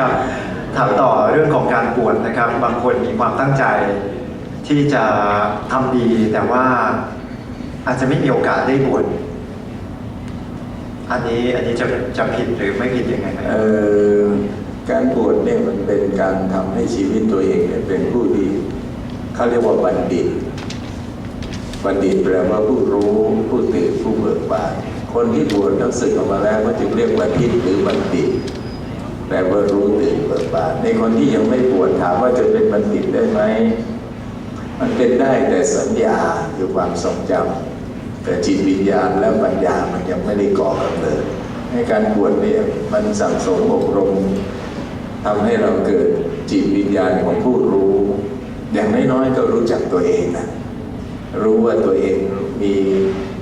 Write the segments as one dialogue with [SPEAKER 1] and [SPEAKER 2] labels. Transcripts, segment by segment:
[SPEAKER 1] ครับถามต่อเรื่องของการบวชนะครับ บางคนมีความตั้งใจที่จะทำดีแต่ว่าอาจจะไม่มีโอกาสได้บวชอันนี้อันนี้จะจะผิดหรือไม่ผิดยังไง
[SPEAKER 2] เออการบวชเนี่ยมันเป็นการทำให้ชีวิตตัวเองเนี่ยเป็นผู้ที่เขาเรียกว่าบัณฑิต บัณฑิตแปลว่าผู้รู้ผู้ตื่นผู้เบิกบานคนที่บวชแล้วสึกออกมาแล้วก็จึงเรียกว่าทิฏหรือบัณฑิต แปลว่ารู้ตื่นเบิกบานในคนที่ยังไม่บวชถามว่าจะเป็นบัณฑิตได้ไหมมันเป็นได้แต่สัญญาคือความทรงจำแต่จิตวิญญาณและปัญญามันยังไม่ได้ก่อกำเนิดให้การบวชเนี่ยมันสั่งสมอบรมทำให้เราเกิดจิตวิญญาณของผู้รู้ อย่างน้อยๆก็รู้จักตัวเองนะรู้ว่าตัวเองมี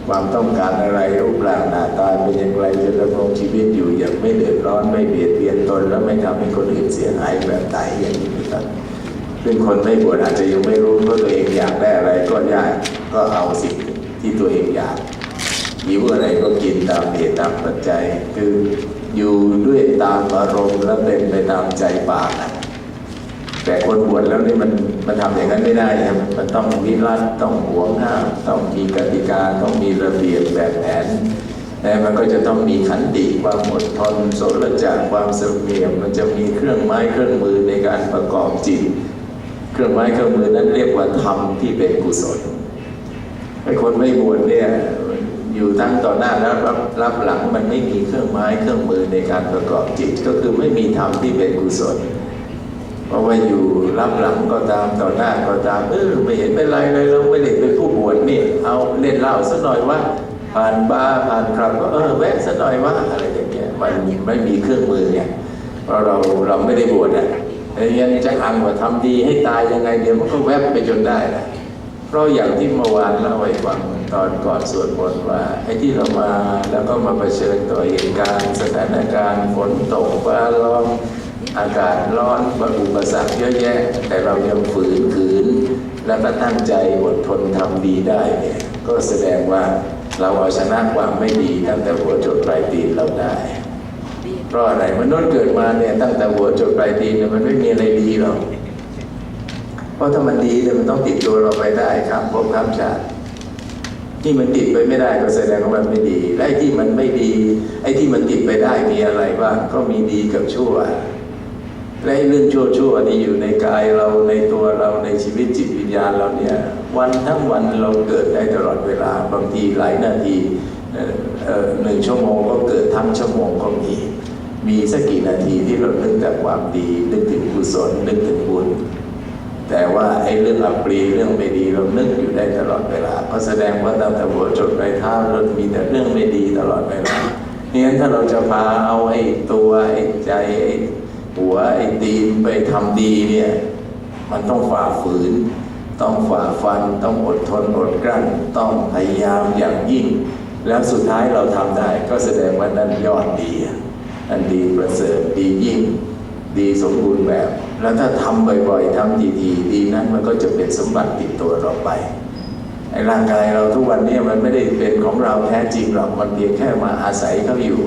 [SPEAKER 2] ความต้องการอะไรรูปร่างหน้าตาเป็นอย่างไรจะดำรงชีวิตอยู่อย่างไม่เดือดร้อนไม่เบียดเบียนตน และไม่ทำให้คนอื่นเสียหายแบบไหนอย่างนี้เป็นต้นซึ่งคนไม่บวชอาจจะยังไม่รู้ว่าตัวเองอยากได้อะไรก็ยากก็เอาสิ่งที่ตัวเองอยากหิวอะไรก็กินตามเหตุตามปัจจัย คืออยู่ด้วยตามอารมณ์และเป็นไปตามใจปากอะ แต่คนบวชแล้วนี่มันมันทำอย่างนั้นไม่ได้ครับมันต้องวิรัตต้องหวงห้ามต้องมีกติกาต้องมีระเบียบแบบแผนแต่มันก็จะต้องมีขันติความอดทนโสรจากความเสงี่ยมมันจะมีเครื่องไม้เครื่องมือในการประกอบจิต เครื่องไม้เครื่องมือนั้นเรียกว่าธรรมที่เป็นกุศลไอ้คนไม่บวชเนี่ยอยู่ทั้งต่อหน้าแล้วรับรับหลังมันไม่มีเครื่องไม้เครื่องมือในการประกอบจิต ก็คือไม่มีธรรมที่เป็นกุศล เพราะว่าอยู่รับหลังก็ตามต่อหน้าก็ตามเออไม่เห็นเป็นไรเลยเราไม่ได้เป็นผู้บวชนี่เอาเล่นเหล้าสักหน่อยว่าผ่านบาร์ผ่านคลับก็เออแวะสักหน่อยว่าอะไรอย่างเงี้ยมันไม่มีเครื่องมือไงเพราะเราเราไม่ได้บวชอะไอ้เงี้ยจะอ้างว่าทำดีให้ตายยังไงเดี๋ยวมันก็แวบไปจนได้นะเพราะอย่างที่เมื่อวานเล่าให้ฟังตอนก่อนสวดมนต์ว่าไอ้ที่เรามาแล้วก็มาเผชิญต่อเหตุการณ์ สถานการณ์ฝนตกฟ้าร้อง อากาศร้อนอุปสรรคเยอะแยะ แต่เรายังฝืนขืน แล้วก็ตั้งใจอดทนทำดีได้เนี่ยก็แสดงว่าเราเอาชนะความไม่ดีตั้งแต่หัวจดปลายตีนเราได้ เพราะอะไรมนุษย์เกิดมาเนี่ยตั้งแต่หัวจดปลายตีนเนี่ยมันไม่มีอะไรดีหรอก เพราะถ้ามันดีเนี่ยมันต้องติดตัวเราไปได้ครับภพข้ามชาติที่มันติดไปไม่ได้ก็แสดงว่ามันไม่ดีและไอ้ที่มันไม่ดี ไอ้ที่มันติดไปได้มีอะไรบ้างก็มีดีกับชั่ว และไอ้เรื่องชั่วชั่วๆนี่อยู่ในกายเราในตัวเราในชีวิตจิตวิญญาณเราเนี่ยวันทั้งวันเราเกิดได้ตลอดเวลาบางทีหลายนาทีหนึ่งชั่วโมงก็เกิดทั้งชั่วโมงก็มีมีสักกี่นาทีที่เรานึกแต่ความดีนึกถึงกุศลนึกถึงบุญแต่ว่าไอ้เรื่องอัปรีเรื่องไม่ดีเรานึกอยู่ได้ตลอดเวลาก็แสดงว่าตั้งแต่หัวจดปลายเท้าเรามีแต่เรื่องไม่ดีตลอดเวลาเนี่ยถ้าเราจะพาเอาไอ้ตัวไอ้ใจไอ้ หัวไอ้ตีนไปทำดีเนี่ย มันต้องฝ่าฝืน ต้องฝ่าฟัน ต้องอดทนอดกลั้น ต้องพยายามอย่างยิ่ง แล้วสุดท้ายเราทำได้ก็แสดงว่านั่นยอดดีอันดีประเสริฐดียิ่ง ดีสมบูรณ์แบบ แล้วถ้าทำบ่อยๆทำดีๆดีนั้นมันก็จะเป็นสมบัติติดตัวเราไปไอ้ร่างกายเราทุกวันนี้มันไม่ได้เป็นของเราแท้จริงหรอก มันเพียงแค่มาอาศัยเขาอยู่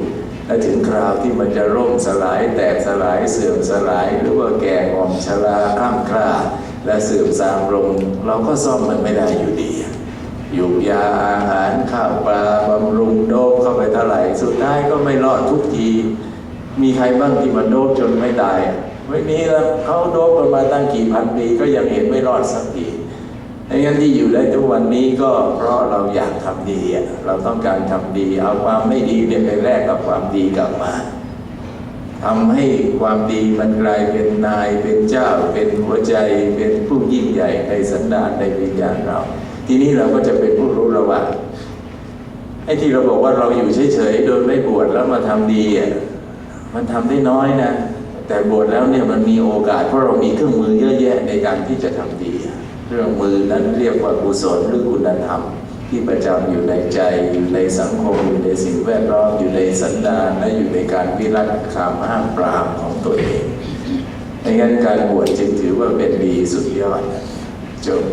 [SPEAKER 2] และถึงคราวที่มันจะร่มสลายแตกสลายเสื่อมสลาย หรือว่าแก่งอมชราคล่ำคร่าและเสื่อมทรามลง เราก็ซ่อมมันไม่ได้อยู่ดีอยู่ยาอาหารข้าวปลาบำรุงโดบเข้าไปเท่าไหร่สุดท้ายก็ไม่รอดทุกที มีใครบ้างที่มาโดบจนไม่ตายไม่มีแล้วเขาโดบกันมาตั้งกี่พันปีก็ยังเห็นไม่รอดสักที ดังนั้นที่อยู่ได้ทุกวันนี้ก็เพราะเราอยากทำดีอะเราต้องการทำดี เอาความไม่ดีเนี่ยไปแลกกับความดีกลับมาทำให้ความดีมันกลายเป็นนายเป็นเจ้า เป็นหัวใจเป็นผู้ยิ่งใหญ่ในสันดานในวิญญาณเรา ทีนี้เราก็จะเป็นผู้รู้ระว่าไอ้ที่เราบอกว่าเราอยู่เฉยๆโดยไม่บวชแล้วมาทำดีอะมันทำได้น้อยนะ แต่บวชแล้วเนี่ยมันมีโอกาสเพราะเรามีเครื่องมือเยอะแยะในการที่จะทำดี เครื่องมือนั้นเรียกว่ากุศลหรือคุณธรรม ที่ประจำอยู่ในใจอยู่ในสังคมอยู่ในสิ่งแวดล้อมอยู่ในสันดานและอยู่ในการวิรัติคำห้ามปรามของตัวเองดังนั้นการบวชจึงถือว่าเป็นดีสุดยอดจบ